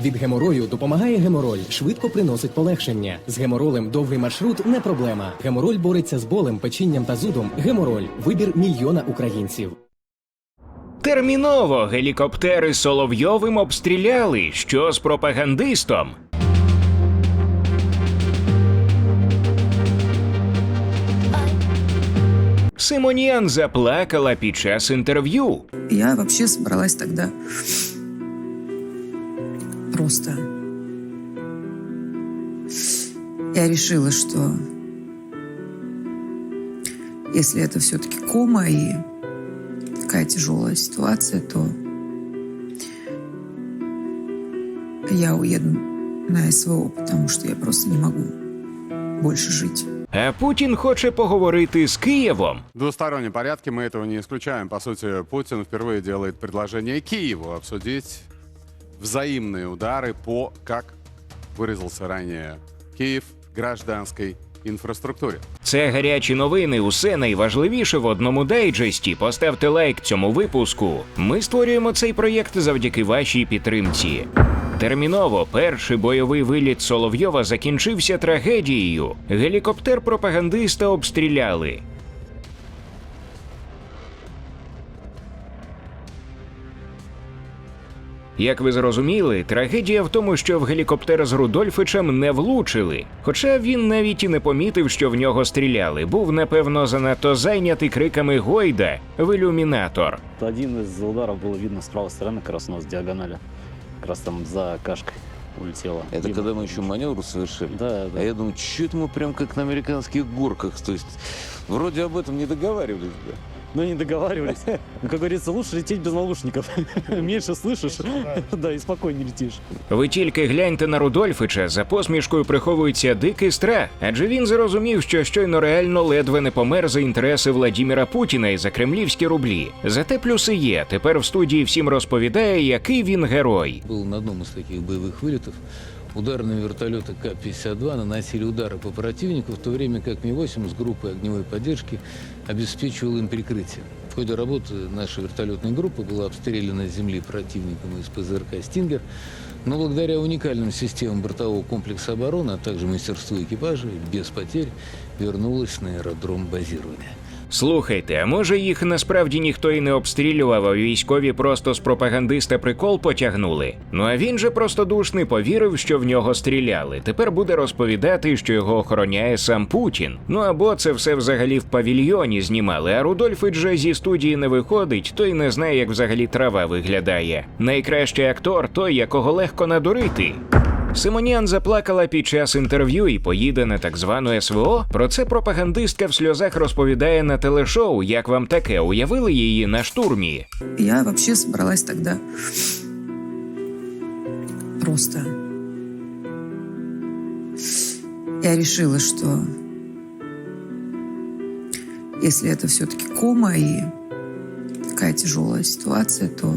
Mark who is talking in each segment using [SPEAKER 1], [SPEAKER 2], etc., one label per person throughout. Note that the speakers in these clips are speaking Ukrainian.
[SPEAKER 1] Від геморою допомагає гемороль, швидко приносить полегшення. З геморолем довгий маршрут не проблема. Гемороль бореться з болем, печінням та зудом. Гемороль вибір мільйона українців.
[SPEAKER 2] Терміново гелікоптери Соловйовим обстріляли. Що з пропагандистом? Симоніан заплакала під час інтерв'ю.
[SPEAKER 3] Я вообще собралась тогда просто... Я решила, что если это все-таки кома и такая тяжелая ситуация, то я уеду на СВО, потому что я просто не могу больше жить.
[SPEAKER 2] А Путін хоче поговорити з Києвом.
[SPEAKER 4] В двустороннем порядке мы этого не исключаем. По сути, Путин впервые делает предложение Киеву обсудить взаимные удары по, как выразился ранее Киев, гражданской инфраструктуре.
[SPEAKER 2] Це гарячі новини. Усе найважливіше в одному дайджесті. Поставте лайк цьому випуску. Ми створюємо цей проєкт завдяки вашій підтримці. Терміново перший бойовий виліт Соловйова закінчився трагедією. Гелікоптер пропагандиста обстріляли. Як ви зрозуміли, трагедія в тому, що в гелікоптер з Рудольфичем не влучили. Хоча він навіть і не помітив, що в нього стріляли, був напевно занадто зайнятий криками Гойда в ілюмінатор.
[SPEAKER 5] Один из ударов было видно с правой стороны, как раз у нас диагонали. Как раз там за кашкой улетело.
[SPEAKER 6] Это
[SPEAKER 5] Видно.
[SPEAKER 6] когда мы еще маневр совершили.
[SPEAKER 5] Да, да.
[SPEAKER 6] А я думаю, что это мы прям как на американских горках. То есть вроде об этом не договаривались. Да?
[SPEAKER 5] Ну, не договаривались. Ну, как говорится, лучше лететь без наушников. Меньше слышишь, да, и спокойнее летишь.
[SPEAKER 2] Ви тільки гляньте на Рудольфича, за посмішкою приховується дикий страх, адже він зрозумів, що щойно реально ледве не помер за інтереси Владіміра Путіна і за кремлівські рублі. Зате плюси є. Тепер в студії всім розповідає, який він герой.
[SPEAKER 7] Был на одном из таких боевых вылетов. Ударные вертолеты К-52 наносили удары по противнику, в то время как Ми-8 с группой огневой поддержки обеспечивал им прикрытие. В ходе работы наша вертолетная группа была обстреляна с земли противником из ПЗРК «Стингер», но благодаря уникальным системам бортового комплекса обороны, а также мастерству экипажа, без потерь вернулась на аэродром базирования.
[SPEAKER 2] Слухайте, а може їх насправді ніхто і не обстрілював, а військові просто з пропагандиста прикол потягнули? Ну а він же простодушний повірив, що в нього стріляли. Тепер буде розповідати, що його охороняє сам Путін. Ну або це все взагалі в павільйоні знімали, а Рудольфич же зі студії не виходить, то й не знає, як взагалі трава виглядає. Найкращий актор той, якого легко надурити. Симоніан заплакала під час інтерв'ю і поїде на так звану СВО. Про це пропагандистка в сльозах розповідає на телешоу. Як вам таке? Уявили її на штурмі?
[SPEAKER 3] Я вообще собралась тогда просто... Я решила, что если это все-таки кома и такая тяжелая ситуация, то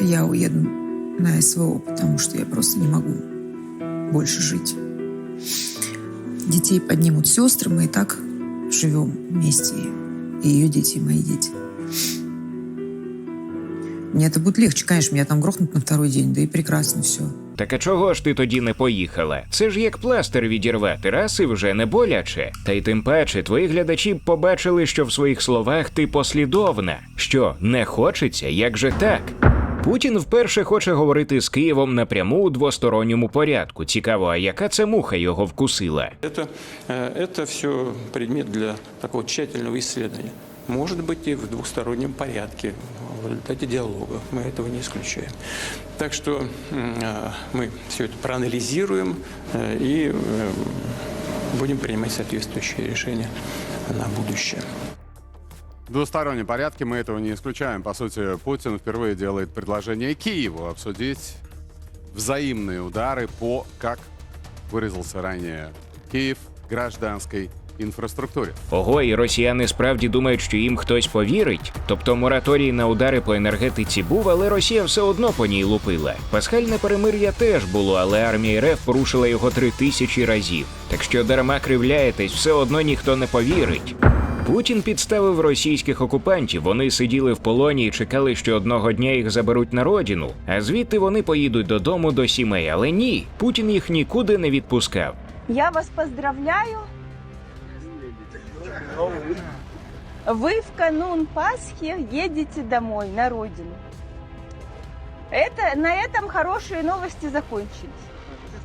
[SPEAKER 3] я уеду на СВО, потому что я просто не могу больше жить. Детей поднимут сестры, мы и так живем вместе. И ее дети, и мои дети. Мне это будет легче, конечно, меня там грохнут на второй день, да и прекрасно все.
[SPEAKER 2] Так а чого ж ти тоді не поїхала? Це ж як пластир відірвати, раз і вже не боляче. Та й тим паче твої глядачі б побачили, що в своїх словах ти послідовна. Що не хочеться, як же так? Путін вперше хоче говорити з Києвом напряму у двосторонньому порядку. Цікаво, а яка це муха його вкусила?
[SPEAKER 8] Это, э, это все предмет для такого тщательного исследования. Может быть и в двухстороннем порядке, в результате диалога. Мы этого не исключаем. Так что м, э, мы все это проанализируем э, и э, будем принимать соответствующие решения на будущее.
[SPEAKER 4] В двустороннем порядке мы этого не исключаем. По сути, Путин впервые делает предложение Киеву обсудить взаимные удары по, как выразился ранее Киев, гражданской інфраструктурі.
[SPEAKER 2] Ого, і росіяни справді думають, що їм хтось повірить. Тобто мораторій на удари по енергетиці був, але Росія все одно по ній лупила. Пасхальне перемир'я теж було, але армія РФ порушила його три тисячі разів. Так що дарма кривляєтесь, все одно ніхто не повірить. Путін підставив російських окупантів. Вони сиділи в полоні і чекали, що одного дня їх заберуть на родину, а звідти вони поїдуть додому до сімей. Але ні, Путін їх нікуди не відпускав.
[SPEAKER 9] Я вас поздравляю. Вы в канун Пасхи едете домой, на родину. Это, на этом хорошие новости закончились.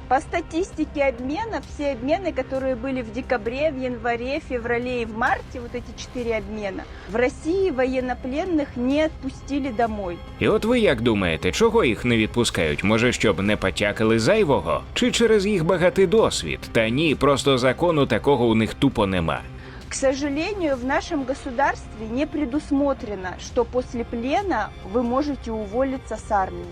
[SPEAKER 9] По статистике обмена, все обмены, которые были в декабре, в январе, феврале и в марте, вот эти четыре обмена, в России военнопленных не отпустили домой.
[SPEAKER 2] І от ви як думаєте, чого їх не відпускають? Може, щоб не потякали зайвого? Чи через їх багатий досвід? Та ні, просто закону такого у них тупо нема.
[SPEAKER 9] К сожалению, в нашем государстве не предусмотрено, что после плена вы можете уволиться с армии.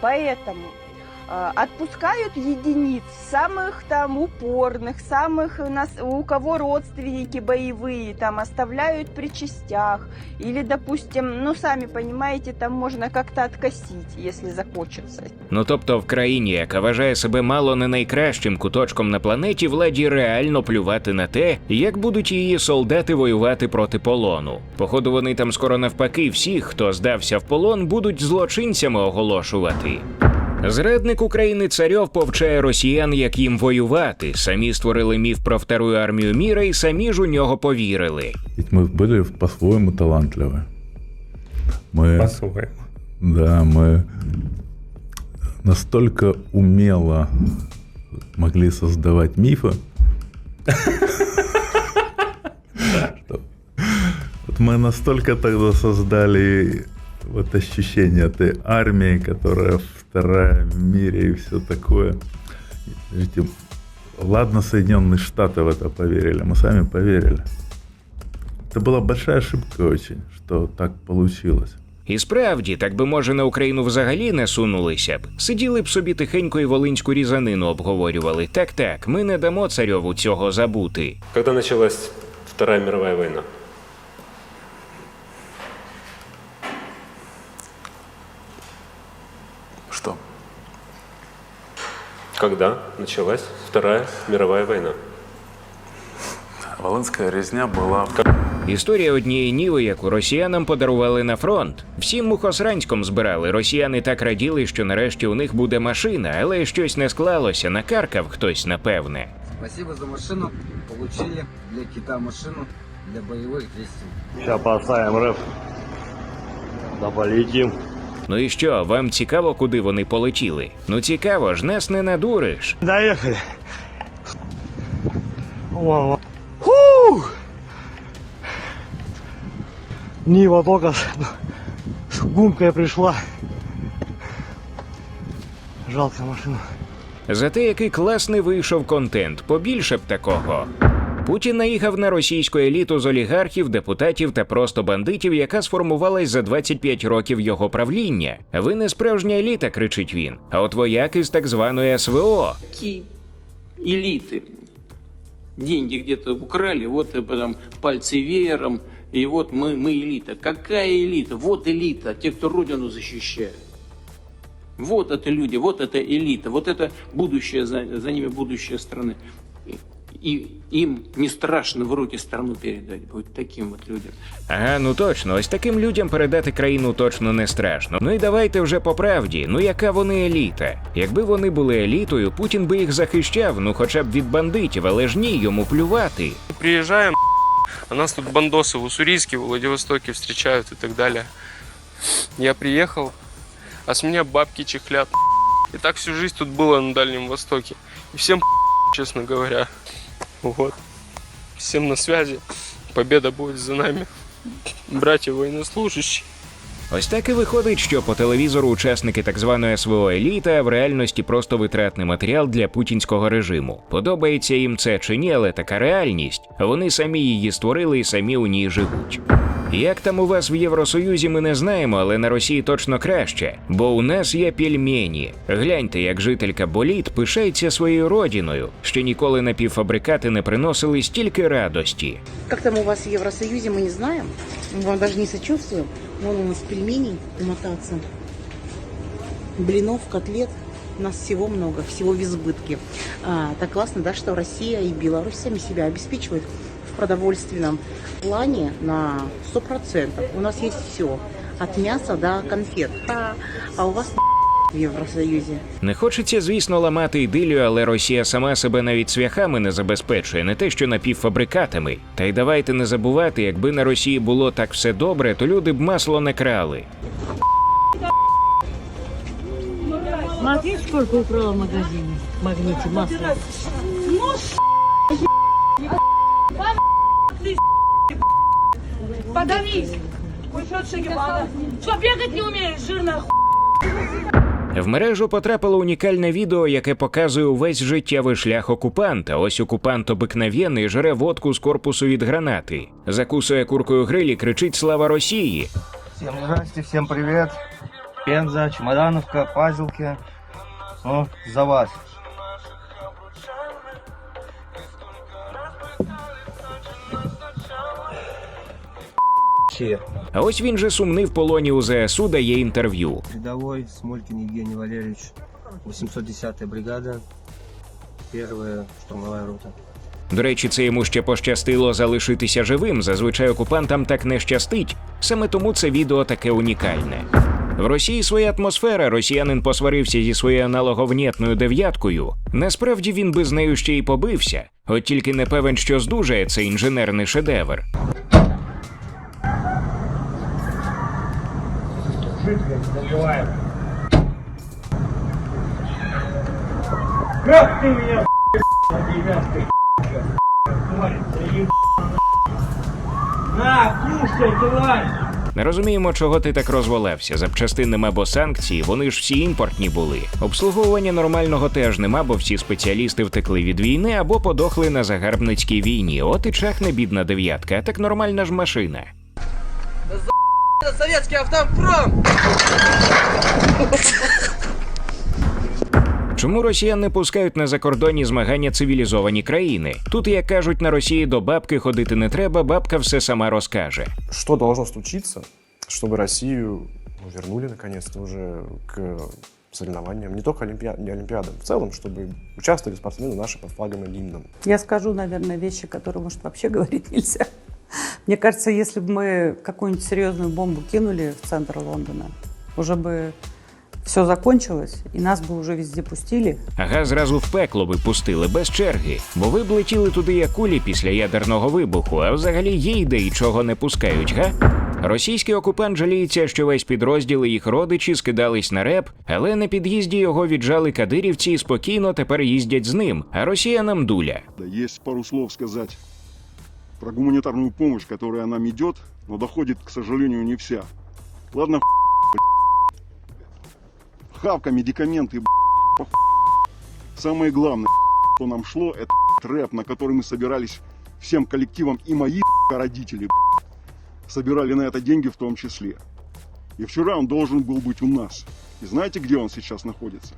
[SPEAKER 9] Поэтому э, отпускают единиц, самых там упорных, самых у нас, у кого родственники боевые, там оставляют при частях. Или, допустим, ну сами понимаете, там можно как-то откосить, если захочется.
[SPEAKER 2] Ну тобто, в країні, яка вважає себе мало не найкращим куточком на планеті, владі реально плювати на те, як будуть її солдати воювати проти полону. Походу, вони там скоро навпаки всіх, хто здався в полон, будуть злочинцями оголошувати. Зрадник України царьов повчає росіян, як їм воювати. Самі створили міф про вторую армію міра і самі ж у нього повірили.
[SPEAKER 10] Ведь мы были по-своему талантливы. Мы,
[SPEAKER 11] По-своему.
[SPEAKER 10] да, мы настолько умело могли создавать мифы, что вот мы настолько тогда создали вот ощущение этой армии, которая вторая в мире и все такое. Ведь им- ладно, Соединенные Штаты в это поверили, мы сами поверили. Это была большая ошибка очень, что так получилось.
[SPEAKER 2] І справді, так би може на Україну взагалі не сунулися б. Сиділи б собі тихенько і волинську різанину обговорювали. Так, так, ми не дамо царьову цього забути.
[SPEAKER 11] Когда началась Вторая мировая война? Когда началась Вторая мировая война?
[SPEAKER 4] Волынская резня была в
[SPEAKER 2] Історія однієї ніви, яку росіянам подарували на фронт. Всім мухосранськом збирали. Росіяни так раділи, що нарешті у них буде машина, але щось не склалося, накаркав хтось, напевне.
[SPEAKER 12] Спасибо за машину. Получили для кита машину для боевых действий.
[SPEAKER 5] Сейчас поставим рэп. Да полетим.
[SPEAKER 2] Ну і що, вам цікаво, куди вони полетіли? Ну цікаво ж, нас не надуриш.
[SPEAKER 5] Вау. Фух. Нива только с, гумкой пришла. Жалко машину.
[SPEAKER 2] Зате який класний вийшов контент, побільше б такого. Путін наїхав на російську еліту з олігархів, депутатів та просто бандитів, яка сформувалась за 25 років його правління. Ви не справжня еліта, кричить він. А от вояки з так званої СВО.
[SPEAKER 8] Такие элиты. Деньги где-то украли, вот и потом пальцы веером, и вот мы, мы элита. Какая элита? Вот элита, те, кто родину защищает. Вот это люди, вот это элита, вот это будущее, за, за ними будущее страны. И, им не страшно в руки страну передать, будет таким вот людям.
[SPEAKER 2] Ага, ну точно, ось таким людям передати країну точно не страшно. Ну і давайте вже по правді. Ну яка вони еліта? Якби вони були елітою, Путін би їх захищав, ну хоча б від бандитів, але ж ні, йому плювати.
[SPEAKER 11] Приезжаем, а нас тут бандосы в Уссурийске, в Владивостоке встречают и так далее. Я приехал, а с меня бабки чехлят. И так всю жизнь тут было на Дальнем Востоке. И всем честно говоря. Вот. Всем на связи. Победа будет за нами. Братья военнослужащие.
[SPEAKER 2] Ось так і виходить, що по телевізору учасники так званої СВО еліта в реальності просто витратний матеріал для путінського режиму. Подобається їм це чи ні, але така реальність. Вони самі її створили і самі у ній живуть. Як там у вас в Євросоюзі, ми не знаємо, але на Росії точно краще, бо у нас є пельмені. Гляньте, як жителька Боліт пишається своєю родиною. Ще ніколи напівфабрикати не приносили стільки радості.
[SPEAKER 9] Как там у вас в Евросоюзе, мы не знаем. Мы вам даже не сочувствуем. Вон у нас пельменей мотаться. Блинов, котлет. У нас всего много, всего в избытке. А, так классно, да, что Россия и Беларусь сами себя обеспечивают в
[SPEAKER 13] продовольственном плане на 100%. У нас есть все. От мяса до конфет. А, а у вас в Евросоюзе.
[SPEAKER 2] Не хочеться, звісно, ламати ідилію, але Росія сама себе навіть цвяхами не забезпечує, не те, що напівфабрикатами. Та й давайте не забувати, якби на Росії було так все добре, то люди б масло не крали.
[SPEAKER 13] Смотри, сколько украла в магазине. В магните масло.
[SPEAKER 14] Подавись! Что, бегать не умеешь, жирная
[SPEAKER 2] В мережу потрапило унікальне відео, яке показує увесь життєвий шлях окупанта. Ось окупант обикновенний жре водку з корпусу від гранати, закусує куркою грилі, кричить Слава Росії.
[SPEAKER 12] Всім здрасте, всім привіт. Пенза, Чемодановка, Пазілки. О, за вас. Че?
[SPEAKER 2] А ось він же сумний в полоні у ЗСУ дає інтерв'ю.
[SPEAKER 12] Рядовой Смолькин Евгений Валерьевич, 810-я бригада, первая штурмовая рота.
[SPEAKER 2] До речі, це йому ще пощастило залишитися живим. Зазвичай окупантам так не щастить. Саме тому це відео таке унікальне. В Росії своя атмосфера. Росіянин посварився зі своєю аналоговнєтною дев'яткою. Насправді він би з нею ще й побився, от тільки не певен, що здужає цей інженерний шедевр.
[SPEAKER 14] Как ты меня, На, кушай, тварь!
[SPEAKER 2] Не розуміємо, чого ти так розвалився. Запчастин нема, бо санкції, вони ж всі імпортні були. Обслуговування нормального теж нема, бо всі спеціалісти втекли від війни або подохли на загарбницькій війні. От і чахне бідна дев'ятка, а так нормальна ж машина.
[SPEAKER 14] Советский автопром!
[SPEAKER 2] Чому росіян не пускають на закордонні змагання цивілізовані країни? Тут, як кажуть, на Росії до бабки ходити не треба, бабка все сама розкаже.
[SPEAKER 15] Что должно случиться, чтобы Россию ну, вернули наконец-то уже к соревнованиям, не только олимпиа- не олимпиадам, в целом, чтобы участвовали спортсмены наши под флагом и гимном.
[SPEAKER 13] Я скажу, наверное, вещи, которые, может, вообще говорить нельзя. Мне кажется, если бы мы какую-нибудь серьезную бомбу кинули в центр Лондона, уже бы все закончилось, и нас бы уже везде пустили.
[SPEAKER 2] Ага, зразу в пекло ви пустили без черги, бо ви б летіли туди як кулі після ядерного вибуху, а взагалі є ідеї, чого не пускають, га? Російський окупант жаліється, що весь підрозділ і їх родичі скидались на реп, але на під'їзді його віджали кадирівці і спокійно тепер їздять з ним. А Росія нам дуля.
[SPEAKER 16] Да, есть пару слов сказать Про гуманитарную помощь, которая нам идет, но доходит, к сожалению, не вся. Ладно, хавка, медикаменты, самое главное, что нам шло, это рэп, на который мы собирались всем коллективом и мои родители собирали на это деньги в том числе. И вчера он должен был быть у нас. И знаете, где он сейчас находится?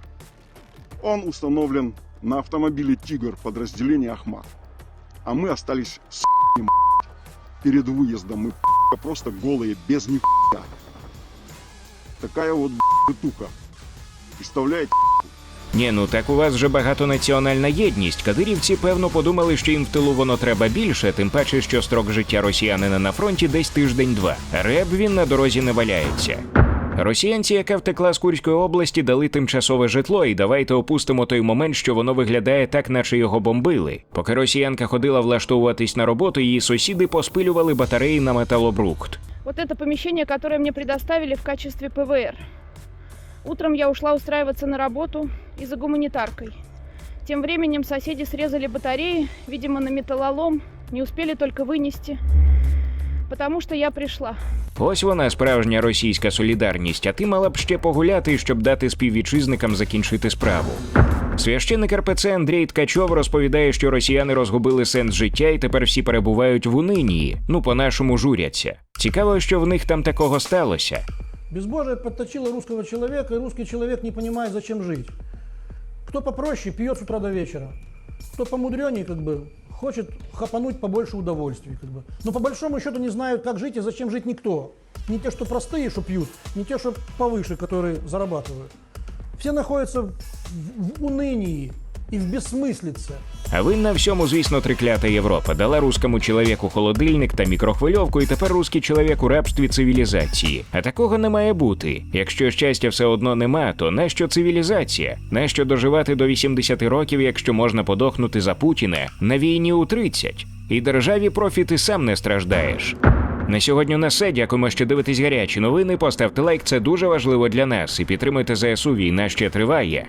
[SPEAKER 16] Он установлен на автомобиле «Тигр» подразделения «Ахмат». А мы остались с перед выездом. Мы просто голые, без нихуя. Такая вот бытуха. Представляете?
[SPEAKER 2] Ні, ну так у вас же багатонаціональна єдність. Кадирівці, певно, подумали, що їм в тилу воно треба більше, тим паче, що строк життя росіянина на фронті десь тиждень-два. Реб він на дорозі не валяється. Росіянці, яка втекла з Курської області, дали тимчасове житло, і давайте опустимо той момент, що воно виглядає так, наче його бомбили. Поки росіянка ходила влаштовуватись на роботу, її сусіди поспилювали батареї на металобрухт.
[SPEAKER 17] Вот это помещение, которое мне предоставили в качестве ПВР. Утром я ушла устраиваться на работу и за гуманитаркой. Тем временем соседи срезали батареи, видимо, на металлолом, не успели только вынести, потому что я пришла.
[SPEAKER 2] Ось вона справжня російська солідарність, а ти мала б ще погуляти, щоб дати співвітчизникам закінчити справу. Священник РПЦ Андрій Ткачов розповідає, що росіяни розгубили сенс життя і тепер всі перебувають в унинії. Ну, по-нашому журяться. Цікаво, що в них там такого сталося.
[SPEAKER 18] Безбожие подточило русского человека, и русский человек не понимает, зачем жить. Кто попроще, пьет с утра до вечера. Кто помудреннее, как бы, хочет хапануть побольше удовольствий. Как бы. Но по большому счету не знают, как жить и зачем жить никто. Не те, что простые, что пьют, не те, что повыше, которые зарабатывают. Все находятся в, в унынии и в бессмыслице.
[SPEAKER 2] А винна всьому, звісно, триклята Європа дала руському чоловіку холодильник та мікрохвильовку, і тепер руський чоловік у рабстві цивілізації. А такого не має бути. Якщо щастя все одно нема, то нащо цивілізація? Нащо доживати до 80 років, якщо можна подохнути за Путіна на війні у 30? І державі профіти сам не страждаєш. На сьогодні у нас все. Дякуємо, що дивитесь гарячі новини. Поставте лайк, це дуже важливо для нас. І підтримуйте ЗСУ. Війна ще триває.